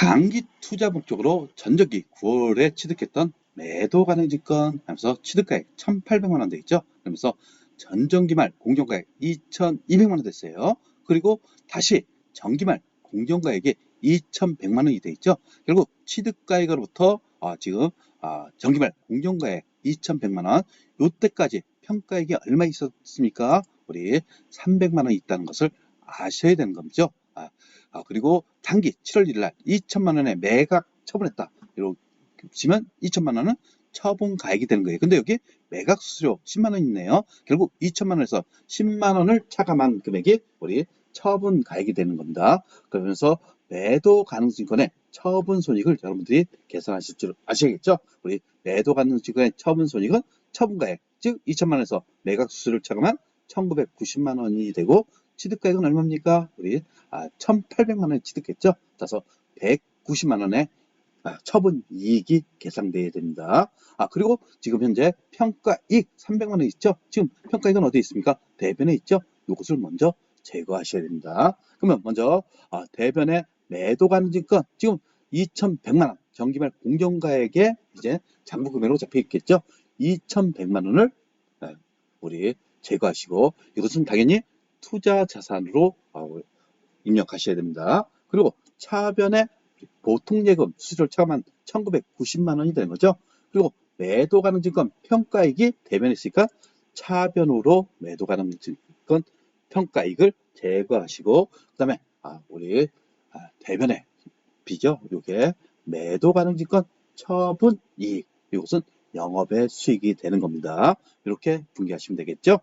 단기 투자 목적으로 전적기 9월에 취득했던 매도 가능 증권 하면서 취득가액 1,800만 원돼 있죠. 그러면서 전정기 말 공정가액 2,200만 원 됐어요. 그리고 다시 정기 말 공정가액이 2,100만 원이 돼 있죠. 결국 취득가액으로부터 아, 지금 아, 정기말 공정가액 2,100만 원 요때까지 평가액이 얼마 있었습니까? 우리 300만 원이 있다는 것을 아셔야 되는 거죠. 아, 아, 그리고 단기 7월 1일 날 2천만 원에 매각 처분했다. 이렇게 치면 2천만 원은 처분 가액이 되는 거예요. 근데 여기 매각 수수료 10만 원 있네요. 결국 2천만 원에서 10만 원을 차감한 금액이 우리 처분 가액이 되는 겁니다. 그러면서 매도 가능 증권의 처분 손익을 여러분들이 계산하실 줄 아시겠죠? 우리 매도 가능 증권의 처분 손익은 처분 가액, 즉 2천만 원에서 매각 수수료를 차감한 1990만 원이 되고 취득가액은 얼마입니까? 우리 아, 1,800만 원에 취득했죠. 따라서 190만 원의 아, 처분 이익이 계산돼야 됩니다. 아 그리고 지금 현재 평가이익 300만 원 있죠. 지금 평가이익은 어디 있습니까? 대변에 있죠. 이것을 먼저 제거하셔야 됩니다. 그러면 먼저 아, 대변에 매도 가능 증권 지금 2,100만 원 정기말 공정가액에 이제 장부 금액으로 잡혀 있겠죠. 2,100만 원을 아, 우리 제거하시고 이것은 당연히 투자 자산으로 어, 입력하셔야 됩니다. 그리고 차변에 보통 예금 수수료를 차감한 1990만 원이 되는 거죠. 그리고 매도 가능 증권 평가이익이 대변에 있으니까 차변으로 매도 가능 증권 평가이익을 제거하시고 그 다음에 아, 우리 아, 대변에 비죠. 요게 매도 가능 증권 처분 이익 이것은 영업의 수익이 되는 겁니다. 이렇게 분개하시면 되겠죠.